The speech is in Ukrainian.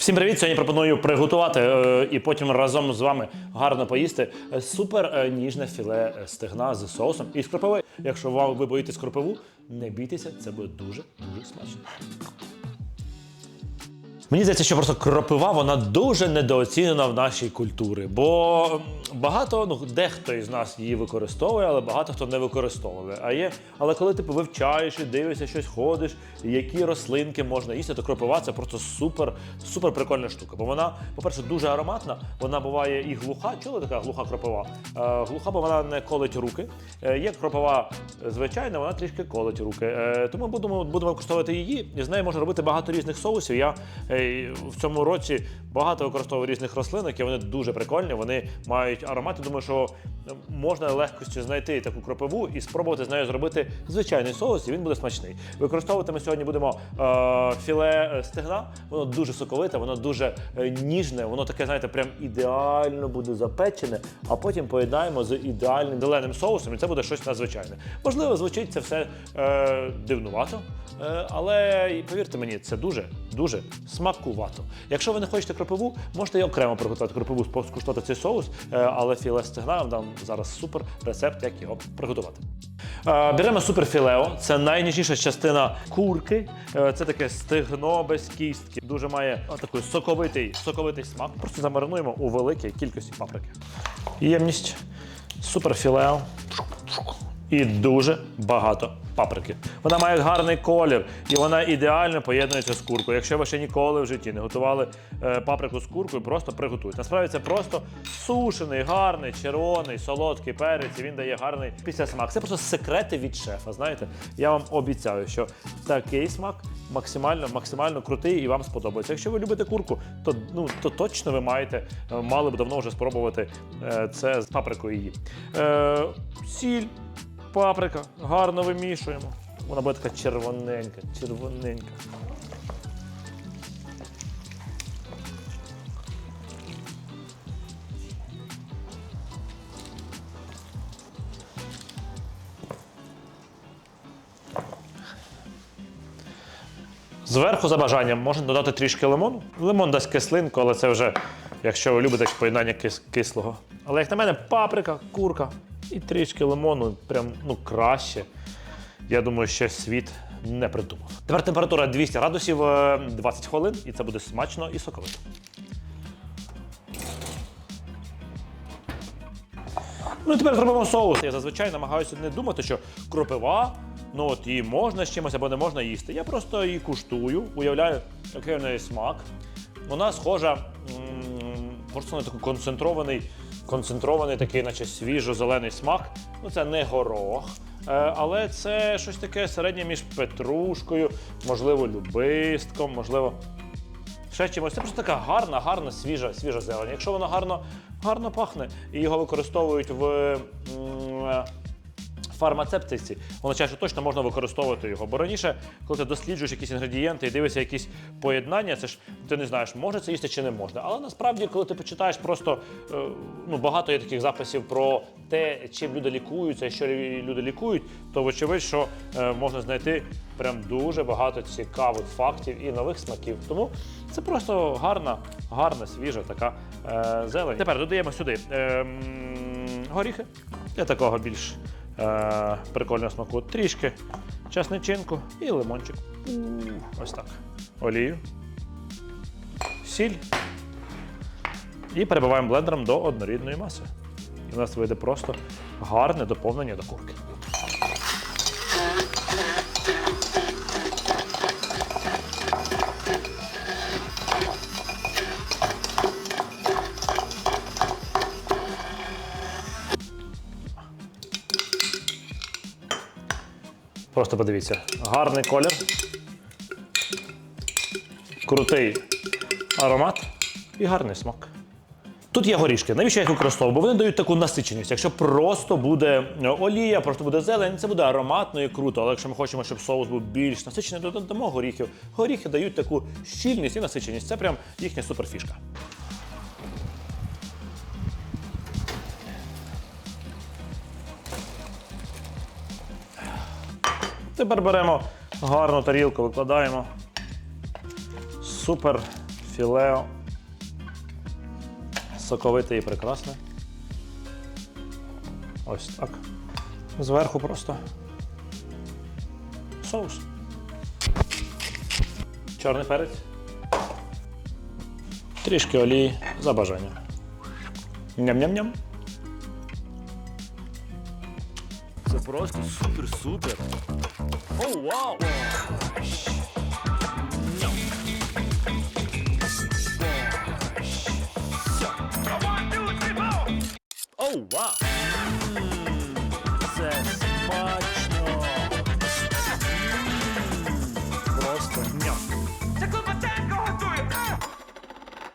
Всім привіт! Сьогодні пропоную приготувати е, і потім разом з вами гарно поїсти супер е, ніжне філе е, стегна з соусом і з. Якщо вам ви боїтесь кропиву, не бійтеся, це буде дуже дуже смачно. Мені здається, що просто кропива вона дуже недооцінена в нашій культурі, бо багато, ну дехто із нас її використовує, але багато хто не використовує. А є, але коли ти вивчаєш і дивишся, щось ходиш, які рослинки можна їсти, то кропива це просто супер, супер прикольна штука. Бо вона, по-перше, дуже ароматна. Вона буває і глуха. Чули така глуха кропива? Е, глуха, бо вона не колить руки. Е, є кропива звичайна, вона трішки колить руки. Е, тому будемо, будемо використовувати її. І з нею можна робити багато різних соусів. Я е, в цьому році багато використовую різних рослинок, і вони дуже прикольні. Вони мають аромат. Я Думаю, що можна легкостю знайти таку кропиву і спробувати з нею зробити звичайний соус, і він буде смачний. Використовувати ми сьогодні будемо е, філе е, стегна. Воно дуже соковите, воно дуже е, ніжне, воно таке, знаєте, прям ідеально буде запечене, а потім поєднаємо з ідеальним зеленим соусом, і це буде щось надзвичайне. Можливо, звучить це все е, дивнувато, е, але повірте мені, це дуже дуже смакувато. Якщо ви не хочете кропиву, можете і окремо приготувати кропиву, скуштувати цей соус, е, але філе стегна я дам зараз супер рецепт, як його приготувати. Е, Беремо суперфілео, це найніжніша частина курки. Е, Це таке стегно без кістки. Дуже має такий соковитий, соковитий смак. Просто замаринуємо у великій кількості паприки. Ємність суперфілео і дуже багато паприки. Вона має гарний колір і вона ідеально поєднується з куркою. Якщо ви ще ніколи в житті не готували е, паприку з куркою, просто приготуйте. Насправді це просто сушений, гарний, червоний, солодкий перець. і Він дає гарний післясмак. Це просто секрети від шефа. Знаєте, я вам обіцяю, що такий смак максимально максимально крутий і вам сподобається. Якщо ви любите курку, то ну то точно ви маєте е, мали б давно вже спробувати е, це з паприкою її. Е, сіль, паприка, гарно вимішуємо. Вона буде така червоненька, червоненька. Зверху за бажанням можна додати трішки лимону. Лимон дасть кислинку, але це вже, якщо ви любите поєднання кис- кислого. Але як на мене, паприка, курка і трішки лимону прям ну краще. Я думаю, ще світ не придумав. Тепер температура 200 градусів е, 20 хвилин, і це буде смачно і соковито. Ну і тепер зробимо соус. Я зазвичай намагаюся не думати, що кропива, ну от її можна з чимось або не можна їсти. Я просто її куштую, уявляю, який в неї смак. Вона схожа просто на такий концентрований, концентрований такий, наче свіжо-зелений смак. Ну це не горох. е, Але це щось таке середнє між петрушкою, можливо, любистком, можливо, ще чимось. Це просто така гарна, гарна, свіжа, свіжа зелень. Якщо вона гарно, гарно пахне і його використовують в фармацевтиці, означає, що точно можна використовувати його. Бо раніше, коли ти досліджуєш якісь інгредієнти і дивишся якісь поєднання, це ж ти не знаєш, може це їсти чи не можна. Але насправді, коли ти почитаєш просто е, ну, багато є таких записів про те, чим люди лікуються що люди лікують, то вочевидь, що е, можна знайти прям дуже багато цікавих фактів і нових смаків. Тому це просто гарна, гарна, свіжа така е, зелень. Тепер додаємо сюди е, горіхи для такого більш е, прикольного смаку. Трішки часничинку і лимончик. Ось так. Олію. Сіль. І перебиваємо блендером до однорідної маси. І у нас вийде просто гарне доповнення до курки. Просто подивіться, гарний колір, крутий аромат і гарний смак. Тут є горішки. Навіщо я їх використовую? Бо вони дають таку насиченість. Якщо просто буде е, олія, просто буде зелень, це буде ароматно і круто. Але якщо ми хочемо, щоб соус був більш насичений, то додамо горіхів. Горіхи дають таку щільність і насиченість. Це прям їхня суперфішка. Тепер беремо гарну тарілку, викладаємо супер Філео. Соковите і прекрасне. Ось так. Зверху просто соус. Чорний перець. Трішки олії за бажанням. Ням-ням-ням. Це просто супер-супер. О, вау! Оу, вау! М, Це смачно!